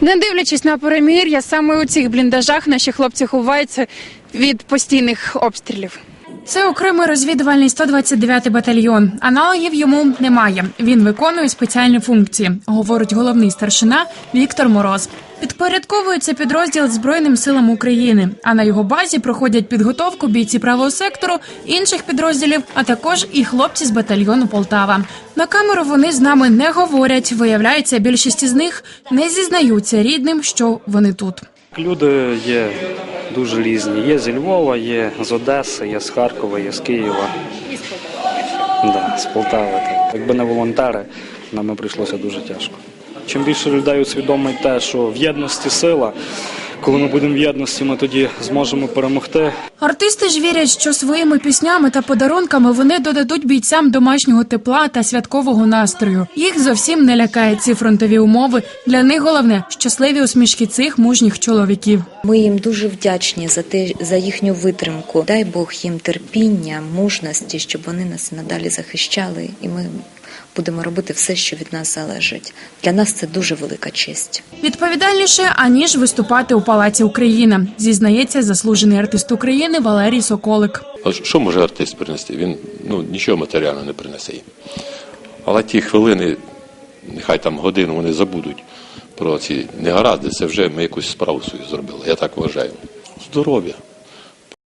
Не дивлячись на перемир'я, саме у цих бліндажах наші хлопці ховаються від постійних обстрілів. Це окремий розвідувальний 129-й батальйон. Аналогів йому немає. Він виконує спеціальні функції, говорить головний старшина Віктор Мороз. Підпорядковується підрозділ Збройним силам України. А на його базі проходять підготовку бійці правого сектору, інших підрозділів, а також і хлопці з батальйону Полтава. На камеру вони з нами не говорять. Виявляється, більшість із них не зізнаються рідним, що вони тут. Люди є дуже різні. Є зі Львова, є з Одеси, є з Харкова, є з Києва. Да, з Полтави. Якби не волонтери, нам прийшлося дуже тяжко. Чим більше людей усвідомить те, що в єдності сила, коли ми будемо в єдності, ми тоді зможемо перемогти. Артисти ж вірять, що своїми піснями та подарунками вони додадуть бійцям домашнього тепла та святкового настрою. Їх зовсім не лякають ці фронтові умови. Для них головне щасливі усмішки цих мужніх чоловіків. Ми їм дуже вдячні за те за їхню витримку. Дай Бог їм терпіння, мужності, щоб вони нас надалі захищали, і ми будемо робити все, що від нас залежить. Для нас це дуже велика честь. Відповідальніше аніж виступати у палаці Україна, зізнається заслужений артист України Валерій Соколик. А що може артист принести? Він ну, нічого матеріального не принесе. Але ті хвилини, нехай там годину вони забудуть про ці негаразди, це вже ми якусь справу свою зробили. Я так вважаю. Здоров'я.